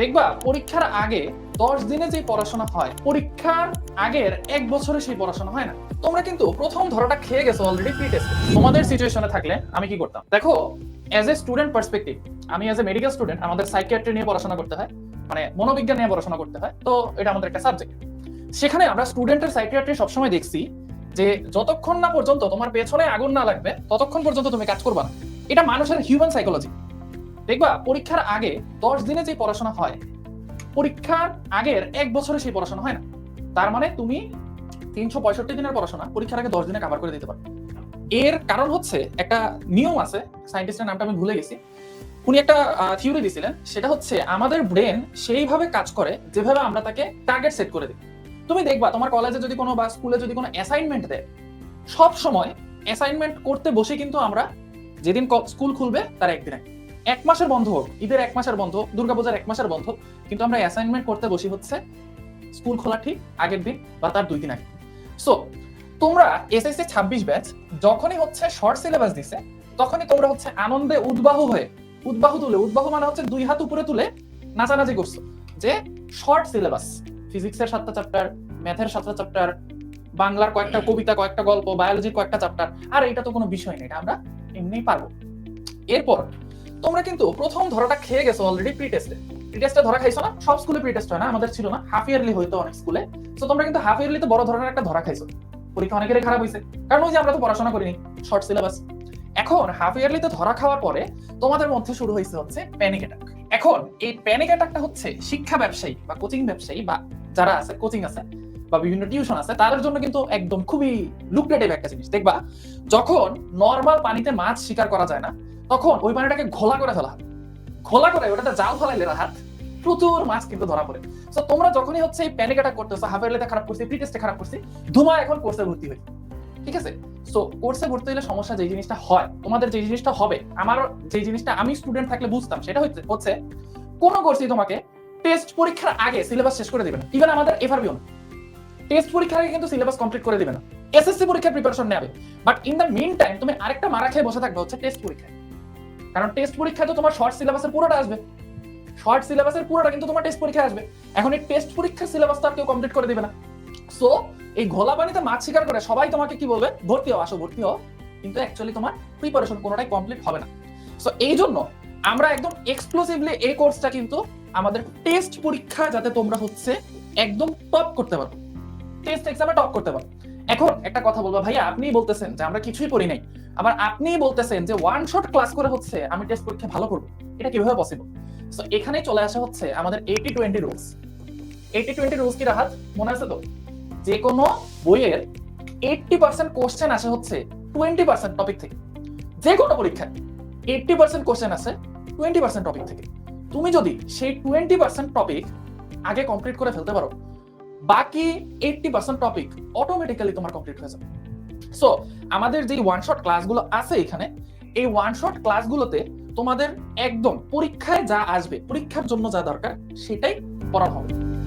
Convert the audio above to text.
দেখবা, পরীক্ষার আগে দশ দিনে যে পড়াশোনা হয়, পরীক্ষার আগের এক বছরে সেই পড়াশোনা হয় না। তোমরা কিন্তু প্রথম ধরাটা খেয়ে গেছো অলরেডি প্রি টেস্ট তোমাদের সিচুয়েশনে থাকলে আমি কি করতাম? দেখো অ্যাজ এ স্টুডেন্ট পার্সপেক্টিভ আমি অ্যাজ এ মেডিকেল স্টুডেন্ট আমাদের সাইকিয়াট্রি নিয়ে পড়াশোনা করতে হয় মানে মনোবিজ্ঞান নিয়ে পড়াশোনা করতে হয়, তো এটা আমাদের একটা সাবজেক্ট সেখানে আমরা স্টুডেন্টের সাইকিয়াট্রি সবসময় দেখছি যে যতক্ষণ না পর্যন্ত তোমার পেছনে আগুন না লাগবে, ততক্ষণ পর্যন্ত তুমি কাজ করবা না। এটা মানুষের হিউম্যান সাইকোলজি দেখবা, পরীক্ষার আগে দশ দিনে যে পড়াশোনা হয়, পরীক্ষার আগের এক বছরে সেই পড়াশোনা হয় না। তার মানে তুমি তিনশো পঁয়ষট্টি দিনের পড়াশোনা, পরীক্ষার আগে দশ দিনে কাভার করে দিতে পারো। এর কারণ হচ্ছে একটা নিয়ম আছে সাইন্টিস্টের নামটা আমি ভুলে গেছি। উনি একটা থিওরি দিছিলেন, সেটা হচ্ছে আমাদের ব্রেন সেইভাবে কাজ করে যেভাবে আমরা তাকে টার্গেট সেট করে দিই। তুমি দেখবা, তোমার কলেজে যদি কোনো বা স্কুলে যদি কোনো অ্যাসাইনমেন্ট দেয় সব সময় অ্যাসাইনমেন্ট করতে বসে কিন্তু আমরা যেদিন স্কুল খুলবে, তার একদিন আগে। এক মাসের বন্ধ হোক, ঈদের এক মাসের বন্ধ দুর্গাপূজার এক মাসের বন্ধ কিন্তু আমরা অ্যাসাইনমেন্ট করতে বসি হচ্ছে স্কুল খোলা ঠিক আগের দিন বা তার দুই দিন আগে। সো তোমরা এসএসসি ছাব্বিশ ব্যাচ যখনই হচ্ছে শর্ট সিলেবাস দিছে, তখনই তোমরা হচ্ছে আনন্দে উদ্বাহ হয়ে, উদ্বাহ তুলে, উদ্বাহ মানে হচ্ছে দুই হাত উপরে তুলে নাচানাচি করছ যে শর্ট সিলেবাস ফিজিক্সের সাতটা চ্যাপ্টার ম্যাথের সাতটা চ্যাপ্টার বাংলার কয়েকটা কবিতা, কয়েকটা গল্প বায়োলজির কয়েকটা চ্যাপ্টার আর এটা তো কোনো বিষয় নেই এটা আমরা এমনিই পারব। এরপর তোমরা কিন্তু প্রথম ধরাটা খেয়ে গেছো অলরেডি প্রি টেস্টে প্রি টেস্টে ধরা খাইছো না? সব স্কুলে প্রি টেস্ট হয় না? আমাদের ছিল না। হাফ ইয়ারলি হইতো অনেক স্কুলে তো তোমরা কিন্তু হাফ ইয়ারলিতে বড় ধরনের একটা ধরা খাইছো। পরীক্ষা অনেকেরই খারাপ হয়েছে কারণ ওই যে আমরা তো পড়াশোনা করিনি শর্ট সিলেবাস এখন হাফ ইয়ারলিতে ধরা খাওয়ার পরে তোমাদের মধ্যে শুরু হয়েছে হচ্ছে প্যানিক অ্যাটাক এখন এই প্যানিক অ্যাটাকটা হচ্ছে শিক্ষা ব্যবসায়ী বা কোচিং ব্যবসায়ী বা যারা আছে কোচিং আছে বা বিভিন্ন টিউশন আছে, তাদের জন্য কিন্তু একদম খুবই লুক্রেটিভ একটা জিনিস। দেখবা, যখন নর্মাল পানিতে মাছ শিকার করা যায় না তখন ওই পানিটাকে ঘোলা করে ফেলা। ঘোলা করে, ওটাতে জাল ফেলাইলে হাত। প্রচুর মাছ কিন্তু ধরা পড়ে। তো তোমরা যখনই হচ্ছে এই প্যানিক অ্যাটাক করতেছো হাফ ইয়ারলিতে খারাপ করছি প্রি টেস্টে খারাপ করছি ধুমা এখন কোর্সে ভর্তি হই ঠিক আছে? সো কোর্সে ভর্তি হলে সমস্যা যে জিনিসটা হয়, তোমাদের যে জিনিসটা হবে, আমার যে জিনিসটা আমি স্টুডেন্ট থাকলে বুঝতাম, সেটা হচ্ছে হচ্ছে কোন কোর্সই তোমাকে টেস্ট পরীক্ষার আগে সিলেবাস শেষ করে দিবে না। ইভেন আমাদের এফআরবিও না। টেস্ট পরীক্ষার আগে কিন্তু সিলেবাস কমপ্লিট করে দিবে না। এসএসসি পরীক্ষার প্রিপারেশন নেবে। But in the mean time তুমি আরেকটা মারা খেয়ে বসে থাকবে হচ্ছে টেস্ট পরীক্ষায়। কারণ টেস্ট পরীক্ষায় তো তোমার শর্ট সিলেবাসের পুরোটা আসবে। শর্ট সিলেবাসের পুরোটা কিন্তু তোমার টেস্ট পরীক্ষায় আসবে। এখন এই টেস্ট পরীক্ষার সিলেবাস তো আর কেউ কমপ্লিট করে দিবে না। সো এই ঘোলা পানিতে মাছ শিকার করে সবাই তোমাকে কি বলবে? ভর্তি হও, আসো, ভর্তি হও। কিন্তু অ্যাকচুয়ালি তোমার প্রিপারেশন কোনোটাই কমপ্লিট হবে না। সো এই জন্য আমরা একদম এক্সক্লুসিভলি এই কোর্সটা কিন্তু আমাদের টেস্ট পরীক্ষা যাতে তোমরা হচ্ছে একদম টপ করতে পারো। টেস্ট এক্সামে টপ করতে পারো। এখন একটা কথা বলব। ভাইয়া, আপনিই বলতেছেন যে আমরা কিছুই পড়ি নাই। আবার আপনিই বলতেছেন যে ওয়ান শট ক্লাস করে হচ্ছে আমি টেস্ট পরীক্ষা ভালো করব। এটা কীভাবে পসিবল সো এখানেই চলে আসা হচ্ছে আমাদের eighty twenty rules eighty twenty rules কি, রাহাত? মনে আছে তো? যে কোনো বইয়ের এইটটি পার্সেন্ট কোশ্চেন আসে হচ্ছে টোয়েন্টি পার্সেন্ট টপিক থেকে। যে কোনো পরীক্ষায় এইটটি পার্সেন্ট কোশ্চেন আসে টোয়েন্টি পার্সেন্ট টপিক থেকে। তুমি যদি সেই টোয়েন্টি পার্সেন্ট টপিক আগে কমপ্লিট করে ফেলতে পারো বাকি এইটটি পার্সেন্ট টপিক অটোমেটিক্যালি তোমার কমপ্লিট হয়ে যাবে। সো আমাদের যে ওয়ান শট ক্লাসগুলো আছে এখানে, এই ওয়ান শট ক্লাসগুলোতে তোমাদের একদম পরীক্ষায় যা আসবে, পরীক্ষার জন্য যা দরকার, সেটাই পড়া হবে।